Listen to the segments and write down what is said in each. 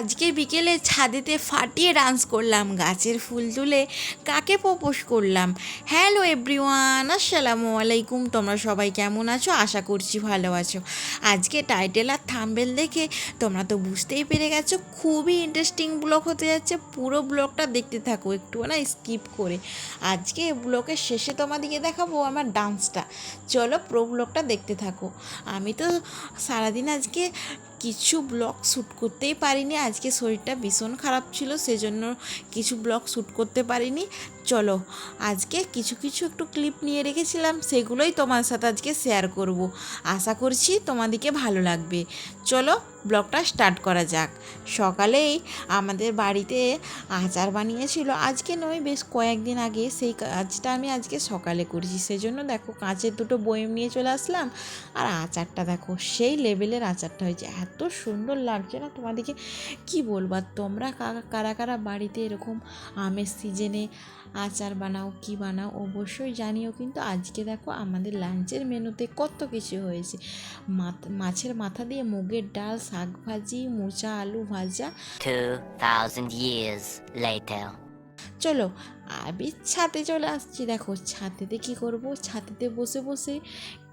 আজকে বিকেলে ছাদেতে ফাটিয়ে ডান্স করলাম, গাছের ফুল তুলে কাকে প্রপোজ করলাম? হ্যালো এভরিওয়ান আসসালামু আলাইকুম, তোমরা সবাই কেমন আছো? আশা করছি ভালো আছো। আজকে টাইটেল আর থাম্বেল দেখে তোমরা তো বুঝতেই পেরে গেছো, খুবই ইন্টারেস্টিং ব্লগ হতে যাচ্ছে। পুরো ব্লগটা দেখতে থাকো একটু না স্কিপ করে। আজকে ব্লগের শেষে তোমাদেরকে দেখাবো আমার ডান্সটা চলো প্রো ব্লগটা দেখতে থাকো। আমি তো সারাদিন আজকে কিছু ব্লগ শ্যুট করতেই পারিনি আজকে শরীরটা ভীষণ খারাপ ছিল, সেজন্য কিছু ব্লগ শ্যুট করতে পারিনি। চলো, আজকে কিছু কিছু একটু ক্লিপ নিয়ে রেখেছিলাম, সেগুলোই তোমার সাথে আজকে শেয়ার করব। আশা করছি তোমাদেরকে ভালো লাগবে। চলো ব্লগটা স্টার্ট করা যাক। সকালেই আমাদের বাড়িতে আচার বানিয়েছিল। আজকে নয়, বেশ কয়েকদিন আগে সেই কাজটা আমি আজকে সকালে করেছি। সেজন্য দেখো, কাঁচের দুটো বয়ম নিয়ে চলে আসলাম। আর আচারটা দেখো, সেই লেভেলের আচারটা হয়েছে। এত সুন্দর লাগছে না তোমাদেরকে? কি বলব? আর তোমরা কারা কারা বাড়িতে এরকম আমের সিজনে আচার বানাও কি বানাও অবশ্যই জানিও। কিন্তু আজকে দেখো আমাদের লাঞ্চের মেনুতে কত কিছু হয়েছে। মাছের মাথা দিয়ে মুগের ডাল শাক ভাজি মোচা আলু ভাজা। 2,000 years later. চলো, আমি ছাদে চলে আসছি। দেখো, ছাদেতে কি করব? ছাদেতে বসে বসে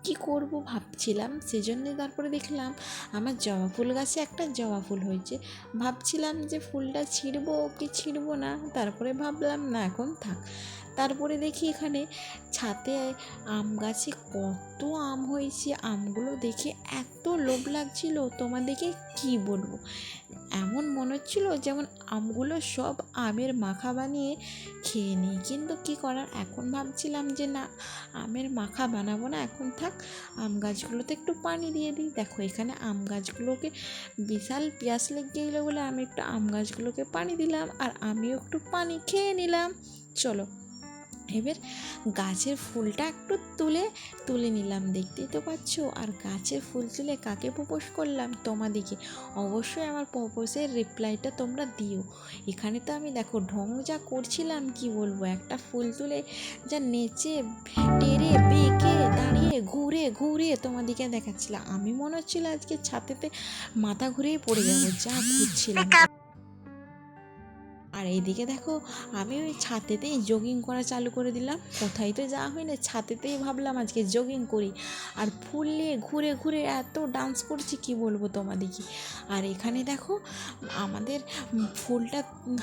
কি করব ভাবছিলাম। সেজন্য তারপরে দেখলাম, আমার জবা ফুল গাছে একটা জবা ফুল হয়েছে। ভাবছিলাম যে ফুলটা ছিঁড়বো কি ছিঁড়বো না, তারপরে ভাবলাম, না, এখন থাক। তারপরে দেখি এখানে ছাতে আম গাছে কত আম হয়েছে। আমগুলো দেখে এত লোভ লাগছিল, তোমাদেরকে কি বলব? এমন মনে হচ্ছিল যেমন আমগুলো সব আমের মাখা বানিয়ে খেয়ে নিই কিন্তু কি করার? এখন ভাবছিলাম যে না, আমের মাখা বানাবো না। এখন থাক, আম গাছগুলোতে একটু পানি দিয়ে দিই। দেখো, এখানে আম গাছগুলোকে বিশাল পেঁয়াজ লেগে গেলো বলে আমি একটু আম গাছগুলোকে পানি দিলাম আর আমিও একটু পানি খেয়ে নিলাম। চলো। এবার গাছের ফুলটা একটু তুলে তুলে নিলাম। দেখতেই তো পাচ্ছ? আর গাছের ফুল তুলে কাকে প্রপোজ করলাম তোমাদেরকে অবশ্যই আমার প্রপোজের রিপ্লাইটা তোমরা দিও। এখানে তো আমি দেখো, ঢং যা করছিলাম, কি বলব? একটা ফুল তুলে যা নেচে, টেরে, বেঁকে, দাঁড়িয়ে, ঘুরে ঘুরে তোমাদেরকে দেখাচ্ছিলাম। আমি মনে হচ্ছিল আজকে ছাতেতে মাথা ঘুরেই পড়ে যাব, যা ঘুরছিলাম। আর এইদিকে দেখো, আমি ওই ছাতেতেই জগিং করা চালু করে দিলাম। কোথায় তো যাওয়া হয় না ছাতেতেই ভাবলাম আজকে জগিং করি। আর ফুল নিয়ে ঘুরে ঘুরে এত ডান্স করছি, কি বলব তোমাদেরকে? আর এখানে দেখো, আমাদের ফুলটা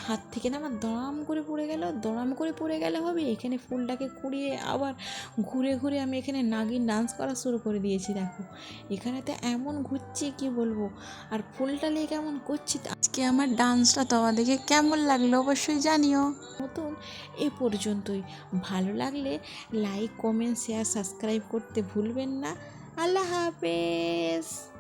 হাত থেকে না আমার দড়াম করে পড়ে গেল, দড়াম করে পড়ে গেলে হবে। এখানে ফুলটাকে কুড়িয়ে আবার ঘুরে ঘুরে আমি এখানে নাগিন ডান্স করা শুরু করে দিয়েছি, দেখো। এখানে তো এমন ঘুরছি, কি বলব? আর ফুলটা নিয়ে কেমন করছি, আজকে আমার ডান্সটা তোমাদেরকে কেমন লাগল? অবশ্যই জানিও। নতুন এ পর্যন্তই। ভালো লাগলে লাইক কমেন্ট শেয়ার সাবস্ক্রাইব করতে ভুলবেন না। আল্লাহ হাফেজ।